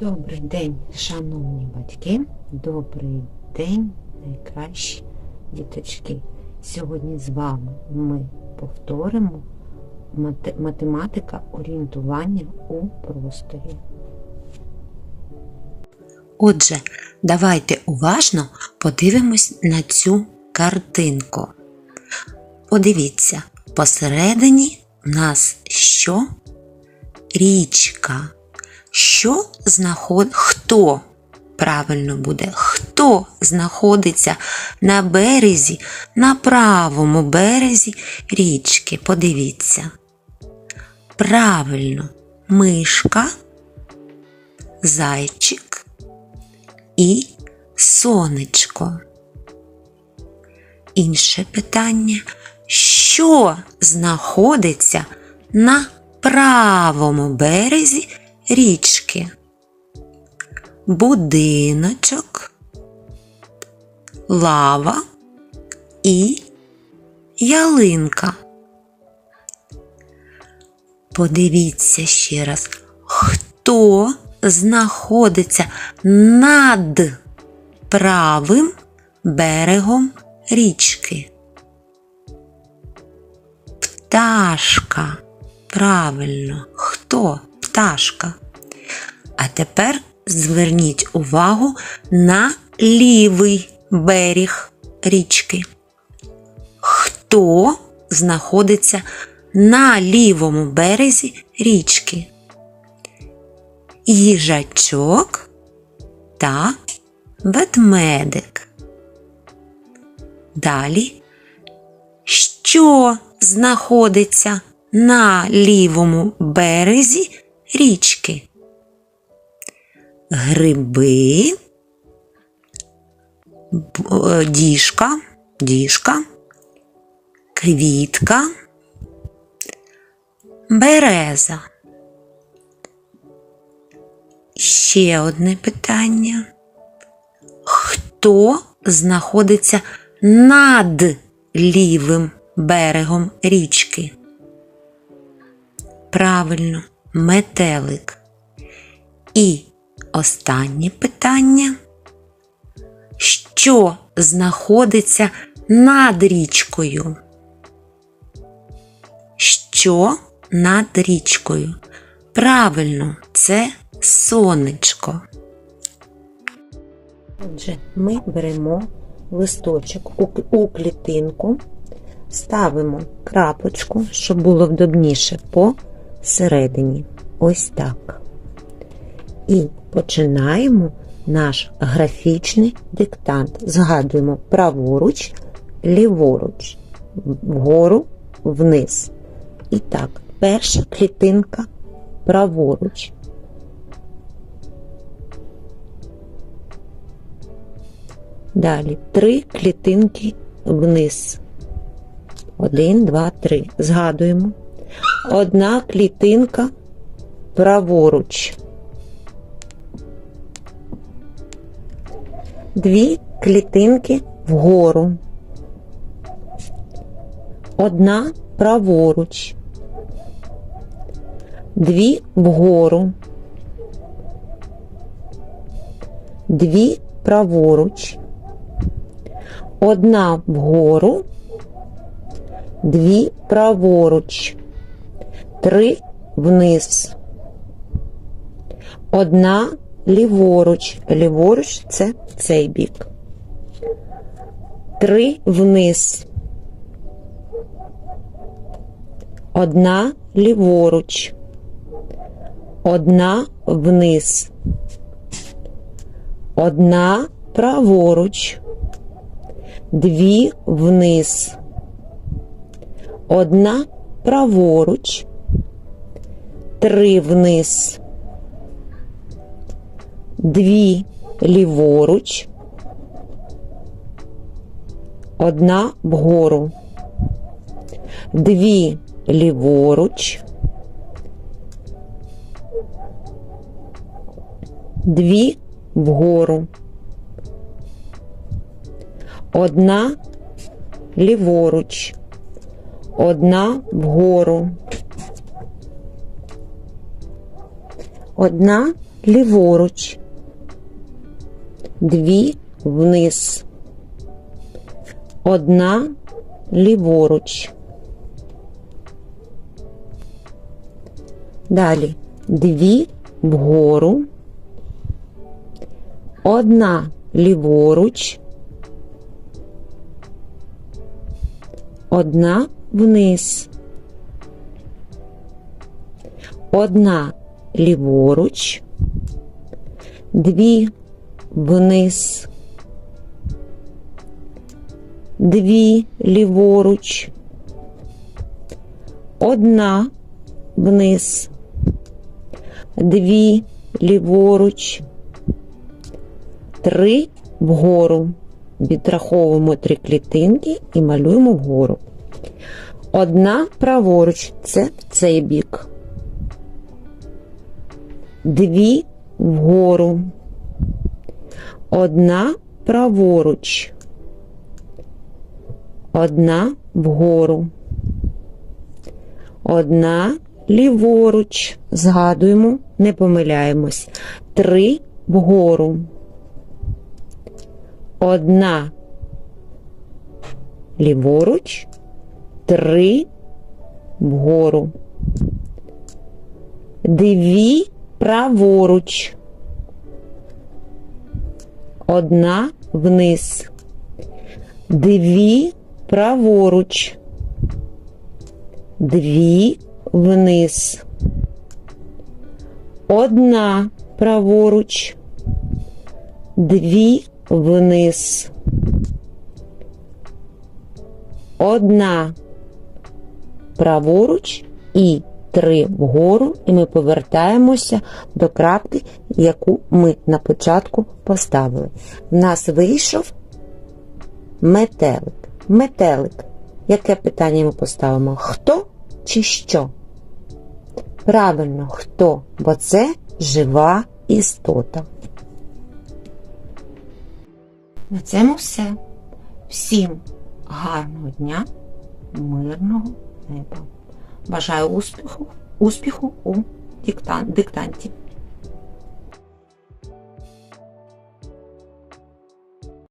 Добрий день, шановні батьки, добрий день, найкращі діточки. Сьогодні з вами ми повторимо мате- математика орієнтування у просторі. Отже, давайте уважно подивимось на цю картинку. Подивіться, посередині в нас що? Річка. Що знаход... Хто? Правильно буде, хто знаходиться на березі, на правому березі річки? Подивіться. Правильно, мишка, зайчик і сонечко. Інше питання. Що знаходиться на правому березі річки? Будиночок, лава і ялинка. Подивіться ще раз, хто знаходиться над правим берегом річки. Пташка. Правильно, хто пташка? А тепер зверніть увагу на лівий берег річки. Хто знаходиться на лівому березі річки? Їжачок та ведмедик. Далі, що знаходиться на лівому березі річки? Гриби, е, діжка, діжка, квітка, береза. Ще одне питання. Хто знаходиться над лівим берегом річки? Правильно, метелик. І останнє питання. Що знаходиться над річкою? Що над річкою? Правильно, це сонечко. Отже, ми беремо листочок у, клітинку, ставимо крапочку, щоб було вдобніше посередині. Ось так. І починаємо наш графічний диктант. Згадуємо праворуч, ліворуч, вгору, вниз. І так, перша клітинка праворуч. Далі три клітинки вниз. Один, два, три. Згадуємо. Одна клітинка праворуч. Дві клітинки вгору. Одна праворуч. Дві вгору. Дві праворуч. Одна вгору, дві праворуч, три вниз. Одна ліворуч. Ліворуч це цей бік. Три вниз. Одна ліворуч. Одна вниз. Одна праворуч. Дві вниз, одна праворуч, три вниз, дві ліворуч, одна вгору, дві ліворуч, дві вгору, Одна ліворуч. Одна вгору. Одна ліворуч. Дві вниз. Одна ліворуч. Далі дві вгору. Одна ліворуч. Одна вниз. Одна ліворуч. Дві вниз. Дві ліворуч. Одна вниз. Дві ліворуч. Три вгору. Відраховуємо три клітинки і малюємо вгору. Одна праворуч це в цей бік. Дві вгору. Одна праворуч. Одна вгору. Одна ліворуч. Згадуємо, не помиляємось. Три вгору. Одна ліворуч, три вгору. Дві праворуч. Одна вниз. Дві праворуч. Дві вниз. Одна праворуч. Дві вниз. Одна праворуч і три вгору, і ми повертаємося до крапки, яку ми на початку поставили. В нас вийшов метелик. Метелик. Яке питання ми поставимо? Хто чи що? Правильно, хто, бо це жива істота. На цьому все. Всім гарного дня, мирного неба. Бажаю успіху, успіху у диктан- диктанті.